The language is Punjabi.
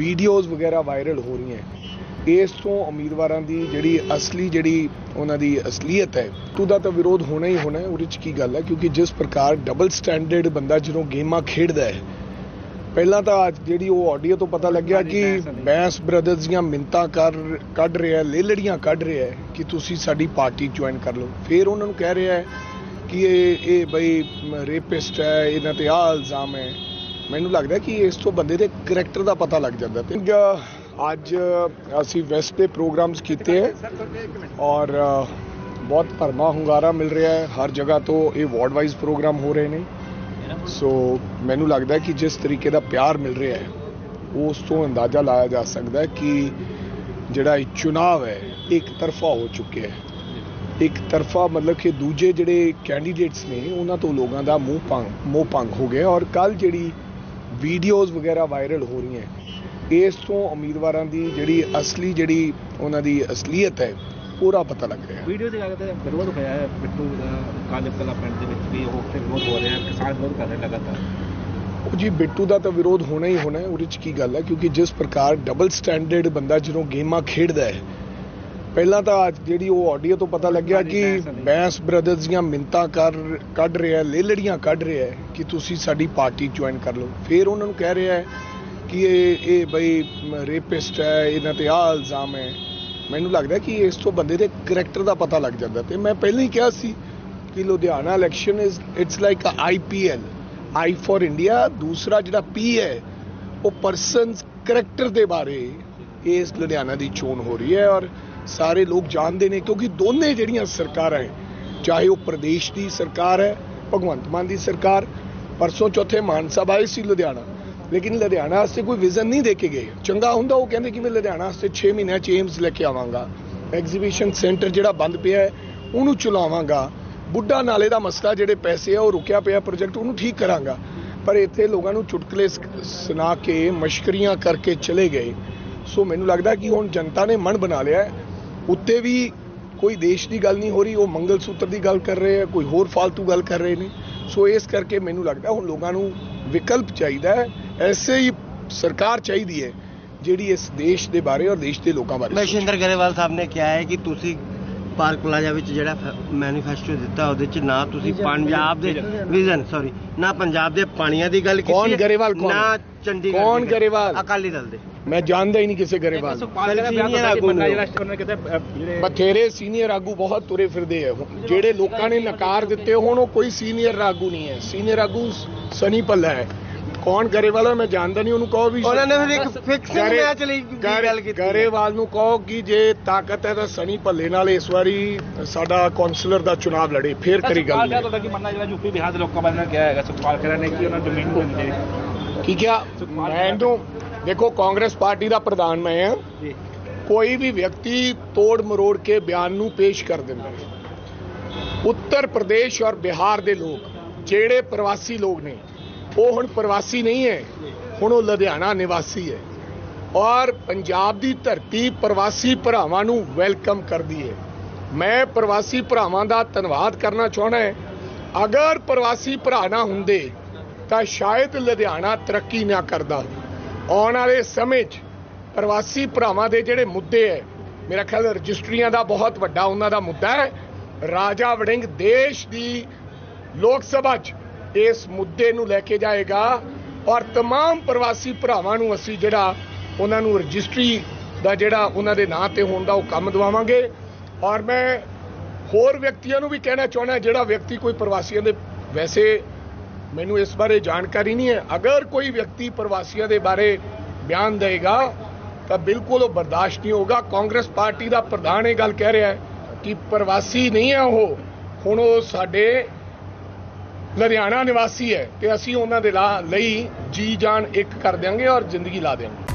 ਵੀਡੀਓਜ਼ ਵਗੈਰਾ ਵਾਇਰਲ ਹੋ ਰਹੀਆਂ ਇਸ ਤੋਂ ਉਮੀਦਵਾਰਾਂ ਦੀ ਜਿਹੜੀ ਅਸਲੀ ਜਿਹੜੀ ਉਹਨਾਂ ਦੀ ਅਸਲੀਅਤ ਹੈ ਤੂੰ ਦਾ ਤਾਂ ਵਿਰੋਧ ਹੋਣਾ ਹੀ ਹੋਣਾ ਹੈ ਉਹਦੇ 'ਚ ਕੀ ਗੱਲ ਹੈ? ਕਿਉਂਕਿ ਜਿਸ ਪ੍ਰਕਾਰ ਡਬਲ ਸਟੈਂਡਰਡ ਬੰਦਾ ਜਦੋਂ ਗੇਮਾਂ ਖੇਡਦਾ ਹੈ ਪਹਿਲਾਂ ਤਾਂ ਅੱਜ ਜਿਹੜੀ ਉਹ ਆਡੀਓ ਤੋਂ ਪਤਾ ਲੱਗਿਆ ਕਿ ਬੈਂਸ ਬ੍ਰਦਰਜ਼ ਦੀਆਂ ਮਿੰਤਾਂ ਕਰ ਕੱਢ ਰਿਹਾ ਲੇਲੜੀਆਂ ਕੱਢ ਰਿਹਾ ਹੈ ਕਿ ਤੁਸੀਂ ਸਾਡੀ ਪਾਰਟੀ ਜੁਆਇਨ ਕਰ ਲਓ। ਫਿਰ ਉਹਨਾਂ ਨੂੰ ਕਹਿ ਰਿਹਾ ਹੈ ਕਿ ਇਹ ਇਹ ਬਈ ਰੇਪਿਸਟ ਹੈ ਇਹਨਾਂ ਤੇ ਆਹ ਇਲਜ਼ਾਮ ਹੈ। ਮੈਨੂੰ ਲੱਗਦਾ ਕਿ ਇਸ ਤੋਂ ਬੰਦੇ ਦੇ ਕੈਰੈਕਟਰ ਦਾ ਪਤਾ ਲੱਗ ਜਾਂਦਾ ਤੇ ਅੱਜ ਅਸੀਂ ਵੈਸਟ ਦੇ ਪ੍ਰੋਗਰਾਮਸ ਕੀਤੇ ਹੈ ਔਰ ਬਹੁਤ ਭਰਮਾ ਹੁੰਗਾਰਾ ਮਿਲ ਰਿਹਾ ਹੈ। ਹਰ ਜਗ੍ਹਾ ਤੋਂ ਇਹ ਵਾਰਡ ਵਾਈਜ਼ ਪ੍ਰੋਗਰਾਮ ਹੋ ਰਹੇ ਨੇ। ਸੋ ਮੈਨੂੰ ਲੱਗਦਾ ਕਿ ਜਿਸ ਤਰੀਕੇ ਦਾ ਪਿਆਰ ਮਿਲ ਰਿਹਾ ਹੈ, ਉਸ ਤੋਂ ਅੰਦਾਜ਼ਾ ਲਾਇਆ ਜਾ ਸਕਦਾ ਹੈ ਕਿ ਜਿਹੜਾ ਇਹ ਚੁਣਾਵ ਹੈ, ਇੱਕ ਤਰਫਾ ਹੋ ਚੁੱਕਿਆ ਹੈ। ਇੱਕ ਤਰਫਾ ਮਤਲਬ ਕਿ ਦੂਜੇ ਜਿਹੜੇ ਕੈਂਡੀਡੇਟਸ ਨੇ, ਉਹਨਾਂ ਤੋਂ ਲੋਕਾਂ ਦਾ ਮੂੰਹ ਭੰਗ ਮੋਹ ਭੰਗ ਹੋ ਗਿਆ ਔਰ ਕੱਲ ਜਿਹੜੀ ਵੀਡੀਓਜ਼ ਵਗੈਰਾ ਵਾਇਰਲ ਹੋ ਰਹੀਆਂ ਇਸ ਤੋਂ ਉਮੀਦਵਾਰਾਂ ਦੀ ਜਿਹੜੀ ਅਸਲੀ ਜਿਹੜੀ ਉਹਨਾਂ ਦੀ ਅਸਲੀਅਤ ਹੈ ਪੂਰਾ ਪਤਾ ਲੱਗ ਰਿਹਾ ਵੀਡੀਓ ਦੀ ਤੇ ਵਿਰੋਧ ਹੋਇਆ ਹੈ ਬਿੱਟੂ ਦਾ ਕਾਲੇ ਕਲਾ ਪਿੰਡ ਦੇ ਵਿੱਚ ਵੀ ਉਹ ਵਿਰੋਧ ਹੋ ਰਿਹਾ ਹੈ ਕਿਸਾਨ ਵਿਰੋਧ ਕਰ ਰਹੇ ਲਗਾਤਾਰ। ਉਹ ਜੀ ਬਿੱਟੂ ਦਾ ਤਾਂ ਵਿਰੋਧ ਹੋਣਾ ਹੀ ਹੋਣਾ ਹੈ ਉਹਦੇ 'ਚ ਕੀ ਗੱਲ ਹੈ? ਕਿਉਂਕਿ ਜਿਸ ਪ੍ਰਕਾਰ ਡਬਲ ਸਟੈਂਡਰਡ ਬੰਦਾ ਜਦੋਂ ਗੇਮਾਂ ਖੇਡਦਾ ਹੈ ਪਹਿਲਾਂ ਤਾਂ ਅੱਜ ਜਿਹੜੀ ਉਹ ਆਡੀਓ ਤੋਂ ਪਤਾ ਲੱਗਿਆ ਕਿ ਬੈਂਸ ਬ੍ਰਦਰਜ਼ ਦੀਆਂ ਮਿੰਤਾਂ ਕਰ ਕੱਢ ਰਿਹਾ ਲੇਲੜੀਆਂ ਕੱਢ ਰਿਹਾ ਹੈ ਕਿ ਤੁਸੀਂ ਸਾਡੀ ਪਾਰਟੀ ਜੁਆਇਨ ਕਰ ਲਓ। ਫਿਰ ਉਹਨਾਂ ਨੂੰ ਕਹਿ ਰਿਹਾ ਕਿ ਇਹ ਇਹ ਬਈ ਰੇਪਿਸਟ ਹੈ ਇਹਨਾਂ ਤੇ ਆਹ ਇਲਜ਼ਾਮ ਹੈ। ਮੈਨੂੰ ਲੱਗਦਾ ਕਿ ਇਸ ਤੋਂ ਬੰਦੇ ਦੇ ਕੈਰੈਕਟਰ ਦਾ ਪਤਾ ਲੱਗ ਜਾਂਦਾ ਤੇ ਮੈਂ ਪਹਿਲਾਂ ਹੀ ਕਿਹਾ ਸੀ ਕਿ Ludhiana election is it's like uh IPL I for India ਦੂਸਰਾ ਜਿਹੜਾ ਪੀ ਹੈ ਉਹ ਪਰਸਨਸ ਕੈਰੈਕਟਰ ਦੇ ਬਾਰੇ ਇਸ ਲੁਧਿਆਣਾ ਦੀ ਚੋਣ ਹੋ ਰਹੀ ਹੈ ਔਰ ਸਾਰੇ ਲੋਕ ਜਾਣਦੇ ਨੇ ਕਿਉਂਕਿ ਦੋਨੇ ਜਿਹੜੀਆਂ ਸਰਕਾਰਾਂ ਹੈ, ਚਾਹੇ ਉਹ ਪ੍ਰਦੇਸ਼ ਦੀ ਸਰਕਾਰ ਹੈ, ਭਗਵੰਤ ਮਾਨ ਦੀ ਸਰਕਾਰ, ਪਰਸੋਂ ਚੌਥੇ ਮਾਨ ਸਾਹਿਬ ਆਏ ਸੀ ਲੁਧਿਆਣਾ, ਲੇਕਿਨ ਲੁਧਿਆਣਾ ਵਾਸਤੇ ਕੋਈ ਵਿਜ਼ਨ ਨਹੀਂ ਦੇ ਕੇ ਗਏ। ਚੰਗਾ ਹੁੰਦਾ ਉਹ ਕਹਿੰਦੇ ਕਿ ਮੈਂ ਲੁਧਿਆਣਾ ਵਾਸਤੇ 6 ਮਹੀਨਿਆਂ ਚ ਏਮਸ ਲੈ ਕੇ ਆਵਾਂਗਾ। ਐਗਜ਼ੀਬਿਸ਼ਨ ਸੈਂਟਰ ਜਿਹੜਾ ਬੰਦ ਪਿਆ ਹੈ, ਉਹਨੂੰ ਚਲਾਵਾਂਗਾ। ਬੁੱਢਾ ਨਾਲੇ ਦਾ ਮਸਲਾ ਜਿਹੜੇ ਪੈਸੇ ਆ, ਉਹ ਰੁਕਿਆ ਪਿਆ ਪ੍ਰੋਜੈਕਟ ਉਹਨੂੰ ਠੀਕ ਕਰਾਂਗਾ। ਪਰ ਇੱਥੇ ਲੋਕਾਂ ਨੂੰ ਚੁਟਕਲੇ ਸੁਣਾ ਕੇ, ਮਸ਼ਕਰੀਆਂ ਕਰਕੇ ਚਲੇ ਗਏ। ਸੋ ਮੈਨੂੰ ਲੱਗਦਾ ਕਿ ਹੁਣ ਜਨਤਾ ਨੇ ਮਨ ਬਣਾ ਲਿਆ ਉੱਤੇ ਵੀ ਕੋਈ ਦੇਸ਼ ਦੀ ਗੱਲ ਨਹੀਂ ਹੋ ਰਹੀ, ਉਹ ਮੰਗਲ ਸੂਤਰ ਦੀ ਗੱਲ ਕਰ ਰਹੇ ਆ, ਕੋਈ ਹੋਰ ਫालतू ਗੱਲ ਕਰ ਰਹੇ ਨੇ ਸੋ ਇਸ ਕਰਕੇ ਮੈਨੂੰ ਲੱਗਦਾ ਹੁਣ ਲੋਕਾਂ ਨੂੰ ਵਿਕਲਪ ਚਾਹੀਦਾ ਹੈ, ਐਸੇ ਹੀ ਸਰਕਾਰ ਚਾਹੀਦੀ ਹੈ, ਜਿਹੜੀ ਇਸ ਦੇਸ਼ ਦੇ ਬਾਰੇ ਔਰ ਦੇਸ਼ ਦੇ ਲੋਕਾਂ ਬਾਰੇ ਸੋਚੇ। ਗਰੇਵਾਲ ਸਾਹਿਬ ਨੇ ਕਿਹਾ ਹੈ ਕਿ ਤੁਸੀਂ ਪਾਰਕ ਪਲਾਜ਼ਾ ਵਿੱਚ ਜਿਹੜਾ ਮੈਨੀਫੈਸਟੋ ਦਿੱਤਾ ਉਹਦੇ ਚ ਨਾ ਤੁਸੀਂ ਪੰਜਾਬ ਦੇ ਵਿਜ਼ਨ ਸੌਰੀ ਨਾ ਪੰਜਾਬ ਦੇ ਪਾਣੀਆਂ ਦੀ ਗੱਲ ਕੀਤੀ ਕੌਣ ਗਰੇਵਾਲ ਕੌਣ? ਨਾ ਚੰਡੀਗੜ੍ਹ ਕੌਣ। ਗਰੇਵਾਲ? ਅਕਾਲੀ ਦਲ ਦੇ ਮੈਂ ਜਾਣਦਾ ਹੀ ਨਹੀਂ ਕਿਸੇ ਗਰੇਵਾਲ ਬਥੇਰੇ ਸੀਨੀਅਰ ਆਗੂ ਬਹੁਤ ਤੁਰੇ ਫਿਰਦੇ ਆ। ਜਿਹੜੇ ਲੋਕਾਂ ਨੇ ਨਕਾਰ ਦਿੱਤੇ ਹੁਣ ਉਹ ਕੋਈ ਸੀਨੀਅਰ ਆਗੂ ਨਹੀਂ ਹੈ ਸੀਨੀਅਰ ਆਗੂ ਸਨੀ ਪੱਲਾ ਹੈ ਕੌਣ ਗਰੇਵਾਲ ਹੈ? ਮੈਂ ਜਾਣਦਾ ਨਹੀਂ ਉਹਨੂੰ ਕਹੋ ਵੀ ਉਹਨਾਂ ਨੇ ਫਿਰ ਇੱਕ ਫਿਕਸਿੰਗ ਗਰੇ- ਮੈਚ ਲਈ ਵੀ ਗਰੇ- ਗੱਲ ਕੀਤੀ ਹੈ। ਗਰੇਵਾਲ ਨੂੰ ਕਹੋ ਕਿ ਜੇ ਤਾਕਤ ਹੈ ਤਾਂ ਸਨੀ ਭੱਲੇ ਨਾਲ ਇਸ ਵਾਰੀ ਸਾਡਾ ਕੌਂਸਲਰ ਦਾ ਚੁਣਾਵ ਲੜੇ ਫੇਰ ਕਰੀ ਗੱਲ ਤੁਹਾਡਾ ਕੀ ਮੰਨਣਾ ਜਿਹੜਾ ਯੂਪੀ ਬਿਹਾਰ ਦੇ ਲੋਕਾਂ ਬਾਰੇ ਕਿਹਾ ਹੈਗਾ ਸੁਖਪਾਲ ਖਹਿਰਾ ਨੇ ਕਿ ਉਹਨਾਂ ਨੂੰ ਜ਼ਮੀਨ ਨਹੀਂ ਦੇਣੀ ਚਾਹੀਦੀ ਕੀ ਕਿਹਾ? ਮੈਨੂੰ ਦੇਖੋ ਕਾਂਗਰਸ ਪਾਰਟੀ ਦਾ ਪ੍ਰਧਾਨ ਮੈਂ ਹਾਂ। ਜੀ। ਕੋਈ ਵੀ ਵਿਅਕਤੀ ਤੋੜ ਮਰੋੜ ਕੇ ਬਿਆਨ ਨੂੰ ਪੇਸ਼ ਕਰ ਦਿੰਦਾ ਹੈ। ਉੱਤਰ ਪ੍ਰਦੇਸ਼ ਔਰ ਬਿਹਾਰ ਦੇ ਲੋਕ ਜਿਹੜੇ ਪ੍ਰਵਾਸੀ ਲੋਕ ਨੇ ਉਹ ਹੁਣ ਪ੍ਰਵਾਸੀ ਨਹੀਂ ਹੈ। ਹੁਣ ਉਹ ਲੁਧਿਆਣਾ ਨਿਵਾਸੀ ਹੈ। ਔਰ ਪੰਜਾਬ ਦੀ ਧਰਤੀ ਪ੍ਰਵਾਸੀ ਭਰਾਵਾਂ ਨੂੰ ਵੈਲਕਮ ਕਰਦੀ ਹੈ। ਮੈਂ ਪ੍ਰਵਾਸੀ ਭਰਾਵਾਂ ਦਾ ਧੰਨਵਾਦ ਕਰਨਾ ਚਾਹਣਾ ਹੈ। ਅਗਰ ਪ੍ਰਵਾਸੀ ਭਰਾ ਨਾ ਹੁੰਦੇ, ਤਾਂ ਸ਼ਾਇਦ ਲੁਧਿਆਣਾ ਤਰੱਕੀ ਨਾ ਕਰਦਾ। ਆਉਣ ਵਾਲੇ ਸਮੇਂ 'ਚ ਪ੍ਰਵਾਸੀ ਭਰਾਵਾਂ ਦੇ ਜਿਹੜੇ ਮੁੱਦੇ ਹੈ, ਮੇਰਾ ਖਿਆਲ ਰਜਿਸਟਰੀਆਂ ਦਾ ਬਹੁਤ ਵੱਡਾ ਉਹਨਾਂ ਦਾ ਮੁੱਦਾ ਹੈ। ਰਾਜਾ ਵੜਿੰਗ ਦੇਸ਼ ਦੀ ਲੋਕ ਸਭਾ 'ਚ ਇਸ ਮੁੱਦੇ ਨੂੰ ਲੈ ਕੇ ਜਾਏਗਾ ਔਰ तमाम ਪ੍ਰਵਾਸੀ ਭਰਾਵਾਂ ਨੂੰ ਅਸੀਂ ਜਿਹੜਾ ਉਹਨਾਂ ਨੂੰ ਰਜਿਸਟਰੀ ਦਾ ਜਿਹੜਾ ਉਹਨਾਂ ਦੇ ਨਾਂ ਤੇ ਹੋਣ ਦਾ ਉਹ ਕੰਮ ਦਵਾਵਾਂਗੇ ਔਰ ਮੈਂ ਹੋਰ ਵਿਅਕਤੀਆਂ ਨੂੰ ਵੀ ਕਹਿਣਾ ਚਾਹੁੰਦਾ ਜਿਹੜਾ ਵਿਅਕਤੀ ਕੋਈ ਪ੍ਰਵਾਸੀਆਂ ਦੇ ਵੈਸੇ ਮੈਨੂੰ ਇਸ ਬਾਰੇ ਜਾਣਕਾਰੀ ਨਹੀਂ ਹੈ ਅਗਰ ਕੋਈ ਵਿਅਕਤੀ ਪ੍ਰਵਾਸੀਆਂ ਦੇ ਬਾਰੇ ਬਿਆਨ ਦੇਗਾ ਤਾਂ ਬਿਲਕੁਲ ਉਹ ਬਰਦਾਸ਼ਤ ਨਹੀਂ ਹੋਗਾ ਕਾਂਗਰਸ ਪਾਰਟੀ ਦਾ ਪ੍ਰਧਾਨ ਇਹ ਗੱਲ ਕਹਿ ਰਿਹਾ ਹੈ ਕਿ ਪ੍ਰਵਾਸੀ ਨਹੀਂ ਹੈ ਉਹ ਹੁਣ ਉਹ ਸਾਡੇ ਲੁਧਿਆਣਾ ਨਿਵਾਸੀ ਹੈ ਤੇ ਅਸੀਂ ਉਹਨਾਂ ਦੇ ਲਾ- ਲਈ ਜੀ ਜਾਨ ਇੱਕ ਕਰ ਦਿਆਂਗੇ ਔਰ ਜ਼ਿੰਦਗੀ ਲਾ ਦਿਆਂਗੇ।